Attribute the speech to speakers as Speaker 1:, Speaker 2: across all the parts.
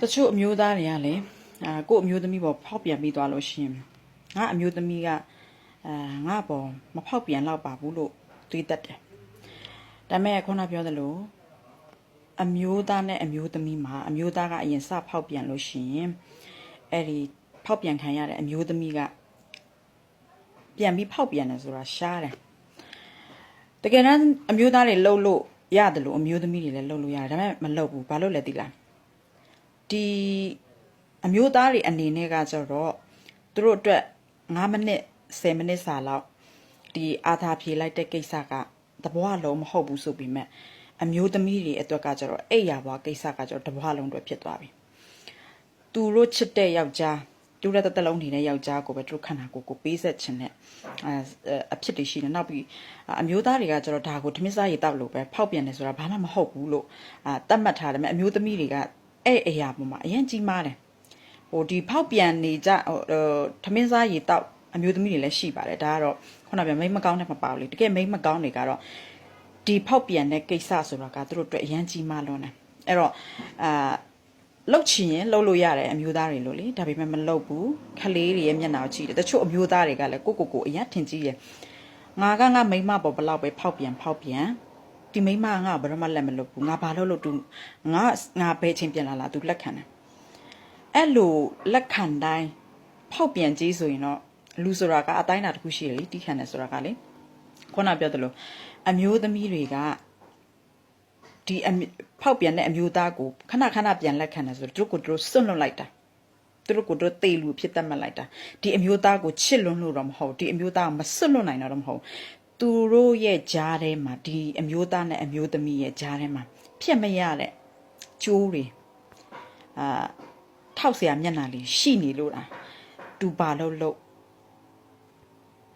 Speaker 1: တချို့အမျိုးသားတွေကလည်းအာကို့အမျိုးသမီးပေါ်ဖောက်ပြန်ပြီးသွားလို့ရှိရင်ငါအမျိုးသမီးကအာငါပေါ်မဖောက်ပြန်တော့ပါဘူးလို့တွေးတတ်တယ်ဒါပေမဲ့ခုနပြောသလိုအမျိုးသားနဲ့အမျိုးသမီးမှာအမျိုးသားကအရင်စဖောက်ပြန်လို့ရှိရင်အဲ့ဒီဖောက်ပြန်ခံရတဲ့အမျိုးသမီးကပြန်ပြီးဖောက်ပြန်တယ်ဆိုတာရှားတယ်တကယ်တမ်းအမျိုးသားတွေလှုပ်လို့ရတယ်လို့အမျိုးသမီးတွေလည်းလှုပ်လို့ရတယ်ဒါပေမဲ့မလှုပ်ဘူးဘာလို့လဲသိလား ဒီအမျိုးသားတွေအနေနဲ့ကကြတော့သူတို့အတွက်9မိနစ်10မိနစ်စာလောက်ဒီအာသာဖြေလိုက်တဲ့ကိစ္စကတဘွားလုံးမဟုတ်ဘူးဆိုပေမဲ့အမျိုးသမီးတွေအတွက်ကကြတော့အဲ့ရဘွားကိစ္စကကြတော့တဘွားလုံးအတွက်ဖြစ်သွားပြီသူတို့ချစ်တဲ့ယောက်ျားတူတဲ့တစ်လုံးနေတဲ့ယောက်ျားကိုပဲသူတို့ခန္ဓာကိုယ်ကိုပေးဆက်ခြင်းနဲ့အဲအဖြစ်တွေရှိနေနောက်ပြီးအမျိုးသားတွေကကျတော့ဒါကိုဓမင်းစားရည်တောက်လို့ပဲဖောက်ပြန်တယ်ဆိုတာဘာမှမဟုတ်ဘူးလို့အာတတ်မှတ်ထားတယ်မဲ့အမျိုးသမီးတွေက အဲ့အရာပေါ်မှာအရင်ကြီးမားတယ်ဟိုဒီဖောက်ပြန်နေကြဟိုဓမင်းစားရည်တောက်အမျိုးသမီးတွေလည်းရှိပါတယ်ဒါကတော့ခုနကပြောမိမ့်မကောင်းတဲ့မပါဘူးလေတကယ်မိမ့်မကောင်းတွေကတော့ဒီဖောက်ပြန်တဲ့ကိစ္စဆိုတာကသူတို့အတွက်အရင်ကြီးမားလွန်းတယ်အဲ့တော့အာလှုပ်ချင်ရင်လှုပ်လို့ရတယ်အမျိုးသားတွေလို့လေဒါပေမဲ့မလှုပ်ဘူးခလေးတွေရဲ့မျက်နှာကိုကြည့်တယ်တချို့အမျိုးသားတွေကလည်းကိုကိုကိုအရင်ထင်ကြီးတယ်ငါကငါမိမပေါ်ဘလောက်ပဲဖောက်ပြန်ဖောက်ပြန် ဒီမိမငါဘယ်တော့မှလက်မလွတ်ဘူးငါဘာလို့လို့သူငါငါဘယ်ချင်းပြန်လာလာသူလက်ခံတယ်အဲ့လိုလက်ခံတိုင်းဖောက်ပြန်ကြီးဆိုရင်တော့လူဆိုတာကအတိုင်းအတာတစ်ခုရှိတယ်လေတီးခံတယ်ဆိုတာကလေခုနပြောသလိုအမျိုးသမီးတွေကဒီအမျိုးဖောက်ပြန်တဲ့အမျိုးသားကိုခဏခဏပြန်လက်ခံတယ်ဆိုတော့သူတို့ကိုသူတို့စွန့်လွတ်လိုက်တာသူတို့ကိုသူတို့တေလူဖြစ်တတ်မှတ်လိုက်တာဒီအမျိုးသားကိုချစ်လွန်းလို့တော့မဟုတ်ဒီအမျိုးသားကိုမစွန့်လွတ်နိုင်တော့မဟုတ် သူတို့ရဲ့ကြားထဲမှာဒီအမျိုးသားနဲ့အမျိုးသမီးရဲ့ကြားထဲမှာဖြစ်မရတဲ့ကျိုးတွေအာထောက်เสียမျက်နှာလေးရှိနေလို့လားသူပါလို့လို့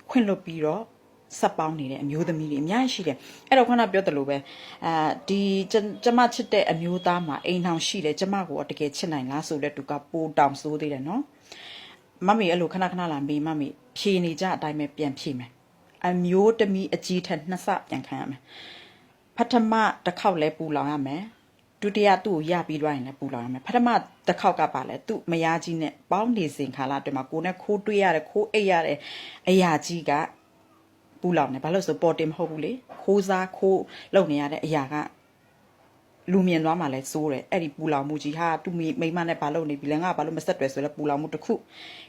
Speaker 1: ခွင့်လွတ်ပြီးတော့ဆက်ပေါင်းနေတဲ့အမျိုးသမီးတွေအများကြီးရှိတယ်အဲ့တော့ခုနပြောသလိုပဲအာဒီကျကျမချစ်တဲ့အမျိုးသားမှာအိမ်ထောင်ရှိတယ်ကျမကိုတကယ်ချစ်နိုင်လားဆိုလဲသူကပိုတောင်ဆိုးသေးတယ်နော်မမေအဲ့လိုခဏခဏလာမေးမမေဖြေနေကြအတိုင်းပဲပြန်ဖြေမယ် အမျိုးသမီးအကြီးထက်နှစ်ဆပြန်ခံရမယ်ပထမတစ်ခေါက်လဲပူလောင်ရမယ်ဒုတိယသူ့ကိုရပြီးတော့ရင်လည်းပူလောင်ရမယ်ပထမတစ်ခေါက်ကပါလဲသူ့မယားကြီးနဲ့ပေါင်းနေစဉ်ခါလာတွင်မှာကိုနဲ့ခိုးတွေးရတယ်ခိုးအိတ်ရတယ်အရာကြီးကပူလောင်တယ်ဘာလို့ဆိုပေါ်တင်မဟုတ်ဘူးလေခိုးစားခိုးလုပ်နေရတဲ့အရာကလူမြင်သွားမှလဲစိုးတယ်အဲ့ဒီပူလောင်မှုကြီးဟာသူ့မိမနဲ့ဘာလုပ်နေပြီလဲငါဘာလို့မဆက်တွယ်ဆိုလဲပူလောင်မှုတစ်ခု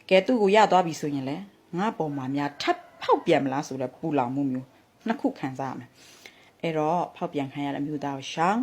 Speaker 1: ကဲသူ့ကိုရသွားပြီဆိုရင်လဲငါပေါ်မှာများထပ် ဖောက်ပြန်မလားဆိုလဲပူလောင်မှုမျိုးနှစ်ခုခံစားရမယ်အဲ့တော့ဖောက်ပြန်ခံရတဲ့မျိုးသားကိုရှောင်း